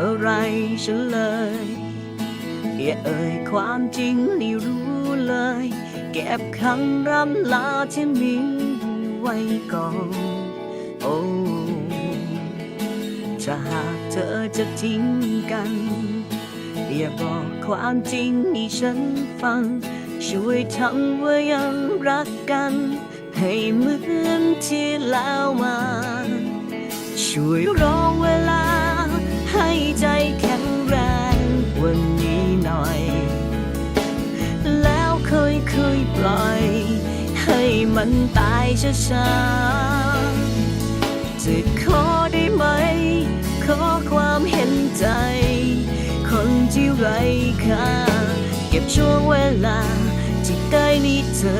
อะไรฉันเลยอย่าเอ่ยความจริงให้รู้เลย เก็บคำรำลาที่มีไว้ก่อนโอ้ถ้าหากเธอจะทิ้งกัน อย่าบอกความจริงให้ฉันฟัง ช่วยทำว่ายังรักกัน ให้เหมือนที่แล้วมา ช่วยร คยปล่อย ให้มันตายช้าๆจะขอได้ไหม ขอความเห็นใจ คนที่ไร้ค่าเก็บช่วงเวลา ที่ได้นี้เธอ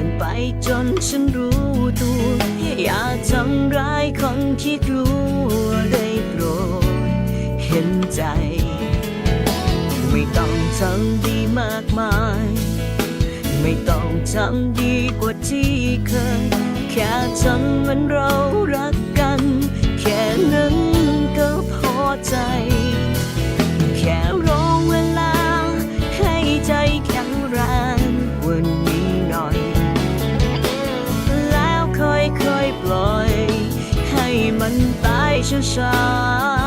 ย่าเปลี่ยนไปจนฉันรู้ตัว อย่าทำร้ายคนที่กลัวได้โปรดเห็นใจ ไม่ต้องทำดีมากมาย ไม่ต้องทำดีกว่าที่เคย แค่ทำมันเรารักกัน แค่นั้นก็พอใจ แล้